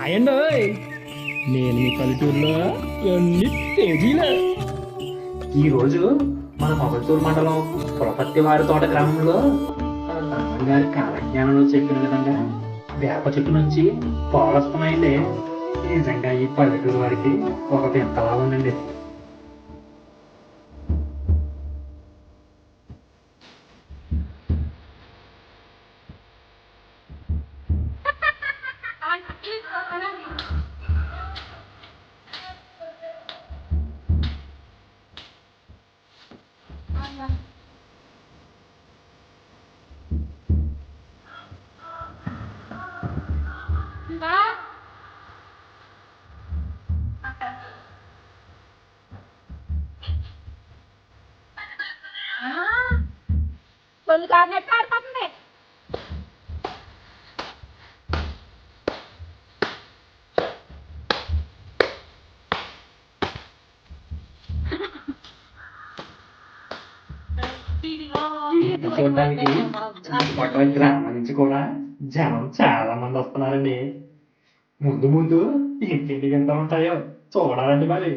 హాయండి నేను మీ పల్లెటూరులో ఎన్ని తేదీలే? ఈరోజు మన మొగల్తూరు మండలం పులపత్తి వారి తోట గ్రామంలో గారి కాలజ్ఞానంలో చెప్పిన విధంగా వేప చెట్టు నుంచి పాలు నిజంగా ఈ పల్లెటూరు వారికి ఒక వింతలా ఉందండి. Tuần cả ngày ta tắm này. చూడడానికి చుట్టుపక్కల గ్రామం నుంచి కూడా జనం చాలా మంది వస్తున్నారండి ముందు ముందు ఇంటింటికి ఎంత ఉంటాయో చూడాలండి మరి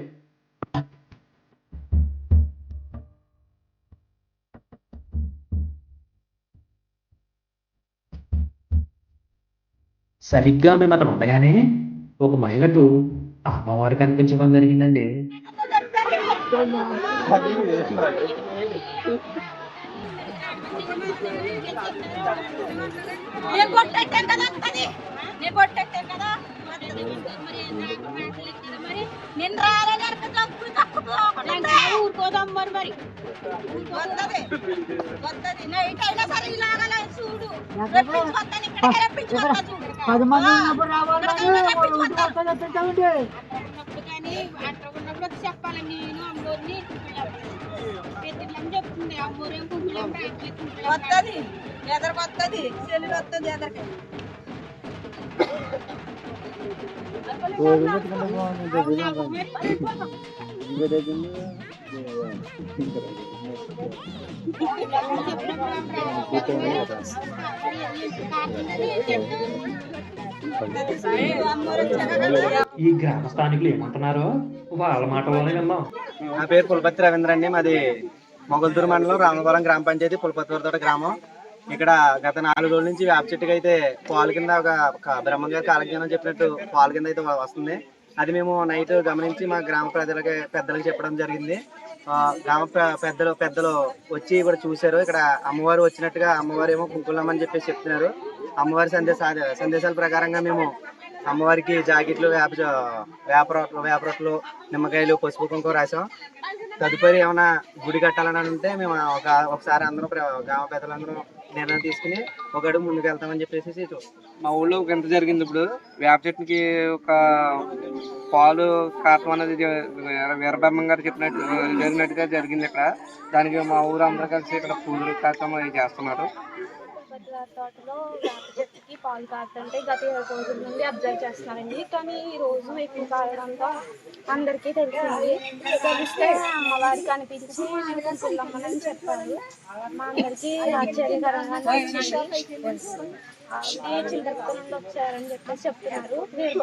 సరిగ్గా మేము అక్కడ ఉండగానే ఒక మహిళకు అమ్మవారు కనిపించడం జరిగిందండి. ఊరుకోదాం మరి మరి. వద్దది వద్దది నైట్ అయినా సరే ఇలాగలా ఇక్కడికి చూడు. పది మంది ఉన్నప్పుడు రావాలని రాయట్లేదు వస్తుంది ఎదరికి వస్తుంది చెల్లి వస్తుంది ఎదరికి. ఈ గ్రామ స్థానికులు ఏమంటున్నారో వాళ్ళ మాటల్లోనే విందాం. నా పేరు పులపతి రవీంద్ర అండి. మాది మొగల్తూరు మండలం రామవరం గ్రామ పంచాయతీ పులపతివరతోట గ్రామం. ఇక్కడ గత నాలుగు రోజుల నుంచి వేప చెట్టుకి అయితే పాలు కింద ఒక ఒక బ్రహ్మంగారి కాలజ్ఞానం చెప్పినట్టు పాలు కింద అయితే వస్తుంది. అది మేము నైట్ గమనించి మా గ్రామ ప్రజలకి పెద్దలకు చెప్పడం జరిగింది. గ్రామ పెద్దలు పెద్దలు వచ్చి ఇక్కడ చూశారు. ఇక్కడ అమ్మవారు వచ్చినట్టుగా అమ్మవారు ఏమో కుంకులమ్మని చెప్పేసి చెప్తున్నారు. అమ్మవారి సందేశ సందేశాల ప్రకారంగా మేము అమ్మవారికి జాకెట్లు వేప వేపరొట్లు వేపరొట్లు వేప నిమ్మకాయలు పసుపు కుంకుమ రాసాం తదుపరి ఏమైనా గుడి కట్టాలని అంటే మేము ఒక ఒకసారి అందరూ ప్ర- గ్రామ పెద్దలందరూ నిర్ణయం తీసుకుని ఒక అడుగు ముందుకు వెళ్తామని చెప్పేసి మా ఊళ్ళో ఒక ఎంత జరిగింది ఇప్పుడు. వేప చెట్టుకి ఒక పాలు కాటం అనేది వీరబ్రహ్మం గారు చెప్పినట్టు జరిగినట్టుగా జరిగింది ఇక్కడ. దానికి మా ఊరు అందరూ కలిసి ఇక్కడ పూజలు కార్యక్రమం చేస్తున్నారు. తోటలో వేప చెట్టుకి పాలు కారుతుంటే గత ఏడు రోజుల నుండి అబ్జర్వ్ చేస్తున్నారండి. కానీ ఈ రోజు ఎక్కువ కారడంతో అందరికీ తెలిసింది తెలిస్తే అమ్మవారికి కనిపించి పిల్లమ్మని చెప్పారు. మా అందరికీ ఆశ్చర్యకరంగా అనిపించింది. నుండి వచ్చారని చెప్పేసి చెప్తున్నారు. మీరు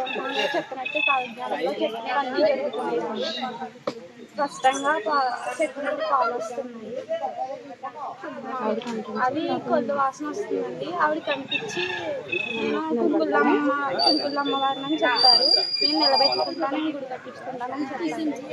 చెప్పినట్టు కాలజ్ఞానంలో చెప్పిన అన్నీ జరుగుతున్నాయి. స్పష్టంగా పా- చెట్టు పాలు వస్తున్నాయి అది కొద్ది వాసన వస్తుందండి. ఆవిడ కనిపించి నేను కుంకుళ్ళమ్మ కుంకుళ్ళమ్మ వారిని అని చెప్పారు. నేను నిలబెట్టుకుంటాను గుడి కట్టించుకుంటానని చెప్పారు.